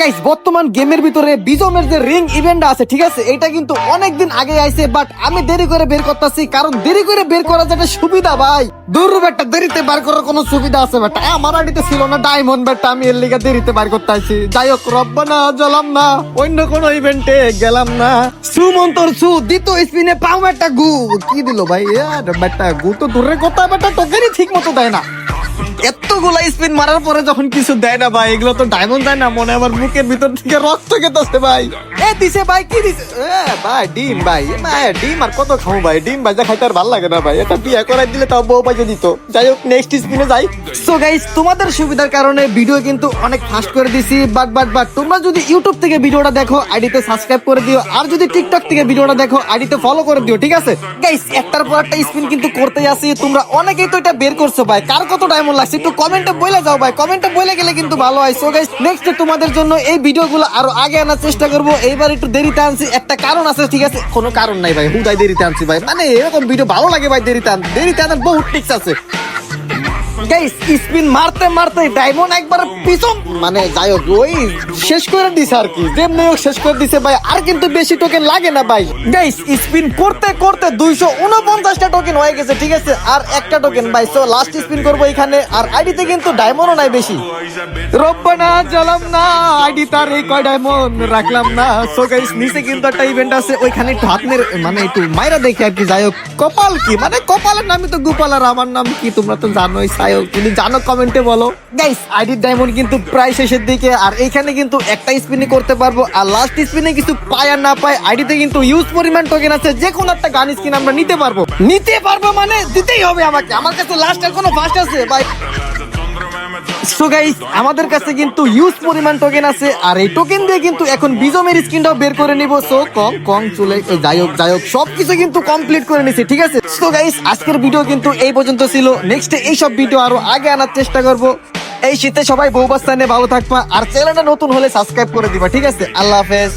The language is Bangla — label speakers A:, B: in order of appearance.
A: গাইস বর্তমান গেমের ভিতরে বিজমের যে রিং ইভেন্ট আছে, ঠিক আছে? এটা কিন্তু অনেকদিন আগে আইছে বাট আমি দেরি করে বের করতেছি, কারণ দেরি করে বের করা যেটা সুবিধা ভাই, দূর বেটা দেরিতে বার করার কোনো সুবিধা আছে বেটা আমার আইডিতে ছিল না ডায়মন্ড বেটা আমি এর লিগে দেরিতে বার করতে আইছি যাই হোক, রব্বানা, জ্বলাম না, অন্য কোনো ইভেন্টে গেলাম না। সুমন্তর সু, দ্বিতীয় স্পিনে পাও একটা গু, কি দিল ভাই? বেটা গু তো দূরের কথা বেটা তোকেরই ঠিক মতো দেয় না। স্পিন মারার পরে যখন কিছু দেয় না ভাই, এগুলো তো ডায়মন্ড দেয় না, মনে আমার ভিতর থেকে রক্ত ভাই। এ, দিছে ভাই, কি দিছে? ভাই, ডিম ভাই ডিম আর কত ভাই? ডিম খাইতে আর ভালো লাগে না ভাই। এটা করাই দিলে তাও বউ দিত। যাই হোক নেক্সট স্পিনে যাই। সো গাইস তোমাদের সুবিধার কারণে ভিডিও কিন্তু অনেক ফাস্ট করে দিছি বাট বাট বাট তোমরা যদি ইউটিউব থেকে ভিডিওটা দেখো আইডিতে সাবস্ক্রাইব করে দিও, আর যদি টিকটক থেকে ভিডিওটা দেখো আইডিতে ফলো করে দিও, ঠিক আছে? গাইস একটার পর একটা স্পিন কিন্তু করতেই আসি। তোমরা অনেকেই তো এটা বের করছ ভাই। কার কত ডায়মন্ড লাগছে? একটু কমেন্টে বলে যাও ভাই। কমেন্টে বলে গেলে কিন্তু ভালো হয়। সো গাইস নেক্সট তোমাদের জন্য এই ভিডিওগুলো আরও আগে আনার চেষ্টা করব। এইবার একটু দেরিতে আনছি। একটা কারণ আছে, ঠিক আছে? কোনো কারণ নাই ভাই। হুদাই দেরিতে আনছি ভাই। মানে এরকম ভিডিও ভালো লাগে ভাই দেরিতে আন দেরিতে আনার বহুত টিক্স আছে। গাইস স্পিন মারতে মারতে ডায়মন্ড একবার পিছন। মানে যাই হোক, ওই শেষ করে দিছে আর কি। যেমনি হোক শেষ করে দিছে ভাই। আর কিন্তু বেশি টোকেন লাগে না ভাই। গাইস স্পিন করতে করতে দুইশো উনপঞ্চাশটা টোকেন হয়ে গেছে, ঠিক আছে? আর একটা টোকেন ভাই লাস্ট স্পিন করব এখানে। আর আইডিতে কিন্তু ডায়মন্ডও নাই বেশি। রব্বানা, জ্বলাম না। আইডি তার এই কয় ডায়মন্ড রাখলাম না। সো গাইস নিচে কিন্তু একটা ইভেন্ট আছে, ওইখানে একটু হাত মানে একটু মাইরা দেখি আর কি। যাই হোক, কপাল কি? মানে কপালের নামই তো গোপাল আর আমার নাম কি? তোমরা তো জানোই যাই হোক যদি জানো কমেন্টে বলো। গাইস আইডির ডায়মন্ড কিন্তু প্রায় শেষের দিকে, আর এইখানে কিন্তু একটা স্পিনে করতে পারব, আর লাস্ট স্পিনে কিছু পায় আর না পায় আইডিতে কিন্তু ইউজ পরিমাণ টোকেন আছে যে কোনো একটা গান স্কিন আমরা নিতে পারব। নিতে পারব মানে দিতেই হবে আমাকে, আমার কাছে লাস্ট আর কোনো ফার্স্ট আছে ভাই সো গাইস আমাদের কাছে কিন্তু ইউজ পরিমাণ টোকেন আছে, আর এই টোকেন দিয়ে কিন্তু এখন বিজমের স্ক্রিনটাও বের করে নিব। সো কম কম চলে যাই হোক যাই হোক, সবকিছু কিন্তু কমপ্লিট করে নিছি, ঠিক আছে? সো গাইস আজকের ভিডিও কিন্তু এই পর্যন্ত ছিল। নেক্সট এই সব ভিডিও আরও আগে আনার চেষ্টা করব। এই শীতে সবাই বউ বাস্তানে ভালো থাকবা, আর চ্যানেলটা নতুন হলে সাবস্ক্রাইব করে দিবা, ঠিক আছে? আল্লাহ হাফেজ।